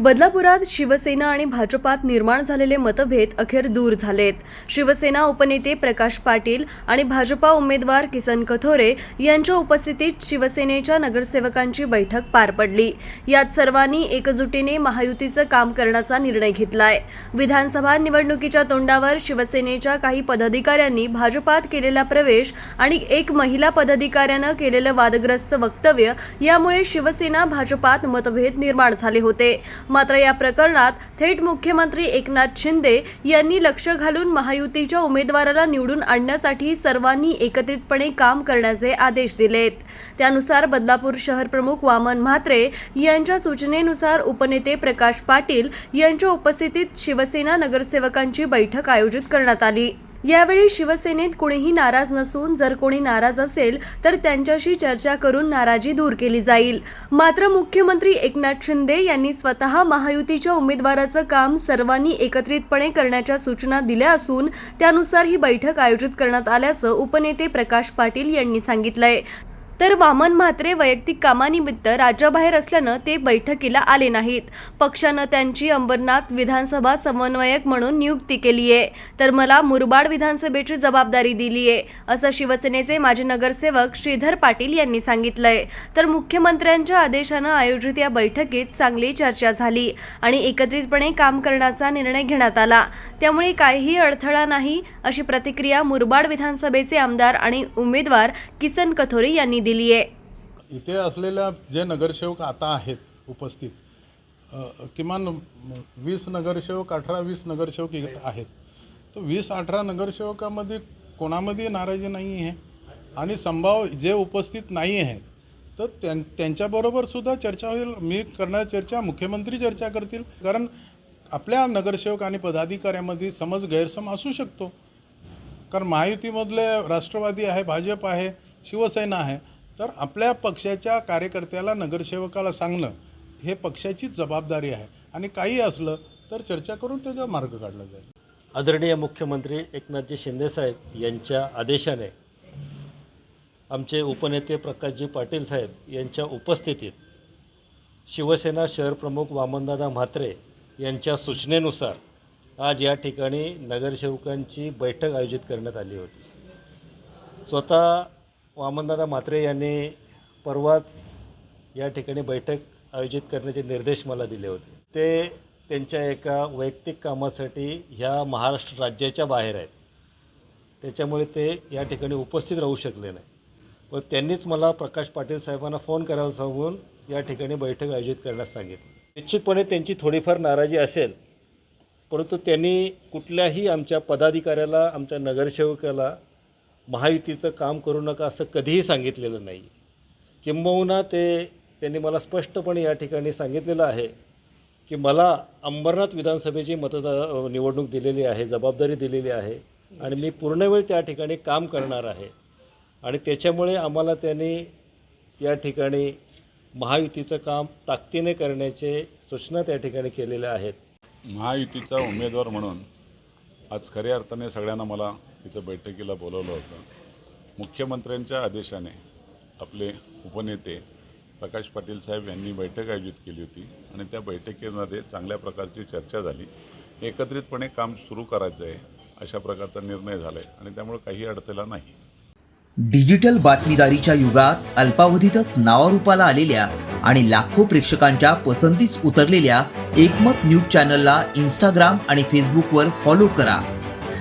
बदलापुरात शिवसेना आणि भाजपात निर्माण झालेले मतभेद अखेर दूर झालेत. शिवसेना उपनेते प्रकाश पाटील आणि भाजपा उमेदवार किसन कथोरे यांच्या उपस्थितीत शिवसेनेच्या नगरसेवकांची बैठक पार पडली. यात सर्वांनी एकजुटीने महायुतीचं काम करण्याचा निर्णय घेतलाय. विधानसभा निवडणुकीच्या तोंडावर शिवसेनेच्या काही पदाधिकाऱ्यांनी भाजपात केलेला प्रवेश आणि एक महिला पदाधिकाऱ्यानं केलेलं वादग्रस्त वक्तव्य यामुळे शिवसेना भाजपात मतभेद निर्माण झाले होते. मात्र या प्रकरणात थेट मुख्यमंत्री एकनाथ शिंदे यांनी लक्ष घालून महायुतीच्या उमेदवाराला निवडून आणण्यासाठी सर्वांनी एकत्रितपणे काम करण्याचे आदेश दिलेत. त्यानुसार बदलापूर शहर प्रमुख वामन म्हात्रे यांच्या सूचनेनुसार उपनेते प्रकाश पाटील यांच्या उपस्थितीत शिवसेना नगरसेवकांची बैठक आयोजित करण्यात आली. यावेळी शिवसेनेत कुणीही नाराज नसून जर कोणी नाराज असेल तर त्यांच्याशी चर्चा करून नाराजी दूर केली जाईल. मात्र मुख्यमंत्री एकनाथ शिंदे यांनी स्वतः महायुतीच्या उमेदवाराचं काम सर्वांनी एकत्रितपणे करण्याच्या सूचना दिल्या असून त्यानुसार ही बैठक आयोजित करण्यात आल्याचं उपनेते प्रकाश पाटील यांनी सांगितलंय. तर वामन म्हात्रे वैयक्तिक कामानिमित्त राज्याबाहेर असल्यानं ते बैठकीला आले नाहीत. पक्षानं त्यांची अंबरनाथ विधानसभा समन्वयक म्हणून नियुक्ती केली आहे. तर मला मुरबाड विधानसभेची जबाबदारी दिली आहे असं शिवसेनेचे माजी नगरसेवक श्रीधर पाटील यांनी सांगितलंय. तर मुख्यमंत्र्यांच्या आदेशानं आयोजित या बैठकीत चांगली चर्चा झाली आणि एकत्रितपणे काम करण्याचा निर्णय घेण्यात आला. त्यामुळे काहीही अडथळा नाही अशी प्रतिक्रिया मुरबाड विधानसभेचे आमदार आणि उमेदवार किसन कथोरे यांनी दिली आहे इथे असलेल्या जे नगरसेवक आता आहेत उपस्थित किमान वीस नगरसेवक अठरा वीस नगरसेवक आहेत. तर वीस अठरा नगरसेवकामध्ये कोणामध्ये नाराजी नाही आहे? आणि संभाव जे उपस्थित नाही आहेत तर त्यां त्यांच्याबरोबर सुद्धा चर्चा होईल. मी करणार चर्चा मुख्यमंत्री चर्चा करतील. कारण आपल्या नगरसेवक आणि पदाधिकाऱ्यामध्ये समज गैरसम असू शकतो. कारण महायुतीमधले राष्ट्रवादी आहे भाजप आहे शिवसेना आहे. तर आपल्या पक्षाच्या कार्यकर्त्याला नगरसेवकाला सांगणं हे पक्षाचीच जबाबदारी आहे. आणि काही असलं तर चर्चा करून त्याचा मार्ग काढला जाईल. आदरणीय मुख्यमंत्री एकनाथजी शिंदेसाहेब यांच्या आदेशाने आमचे उपनेते प्रकाशजी पाटील साहेब यांच्या उपस्थितीत शिवसेना शहर प्रमुख वामनदादा म्हात्रे यांच्या सूचनेनुसार आज या ठिकाणी नगरसेवकांची बैठक आयोजित करण्यात आली होती. स्वतः वामनदादा म्हात्रे यांनी परवाच या ठिकाणी बैठक आयोजित करण्याचे निर्देश मला दिले होते. ते त्यांच्या एका वैयक्तिक कामासाठी ह्या महाराष्ट्र राज्याच्या बाहेर आहेत. त्याच्यामुळे ते या ठिकाणी उपस्थित राहू शकले नाही. व त्यांनीच मला प्रकाश पाटील साहेबांना फोन करायला सांगून या ठिकाणी बैठक आयोजित करण्यास सांगितलं. निश्चितपणे त्यांची थोडीफार नाराजी असेल परंतु त्यांनी कुठल्याही आमच्या पदाधिकाऱ्याला आमच्या नगरसेवकाला महायुतीचं काम करू नका असं कधीही सांगितलेलं नाही. किंबहुना ते त्यांनी मला स्पष्टपणे या ठिकाणी सांगितलेलं आहे की मला अंबरनाथ विधानसभेची मतदार निवडणूक दिलेली आहे जबाबदारी दिलेली आहे आणि मी पूर्ण वेळ त्या ठिकाणी काम करणार आहे. आणि त्याच्यामुळे आम्हाला त्यांनी या ठिकाणी महायुतीचं काम ताकदीने करण्याचे सूचना त्या ठिकाणी केलेल्या आहेत. महायुतीचा उमेदवार म्हणून आज खऱ्या अर्थाने सगळ्यांना मला तिथं बैठकीला बोलवलं होतं. मुख्यमंत्र्यांच्या आदेशाने आपले उपनेते प्रकाश पाटील साहेब यांनी बैठक आयोजित केली होती आणि त्या बैठकीमध्ये चांगल्या प्रकारची चर्चा झाली. एकत्रितपणे काम सुरू करायचं आहे अशा प्रकारचा निर्णय झाला आहे आणि त्यामुळे काही अडथळा नाही. डिजिटल बातमीदारीच्या युगात अल्पावधीतच नावारूपाला आलेल्या आणि लाखो प्रेक्षकांच्या पसंतीस उतरलेल्या एकमत न्यूज चॅनलला इंस्टाग्राम आणि फेसबुकवर फॉलो करा.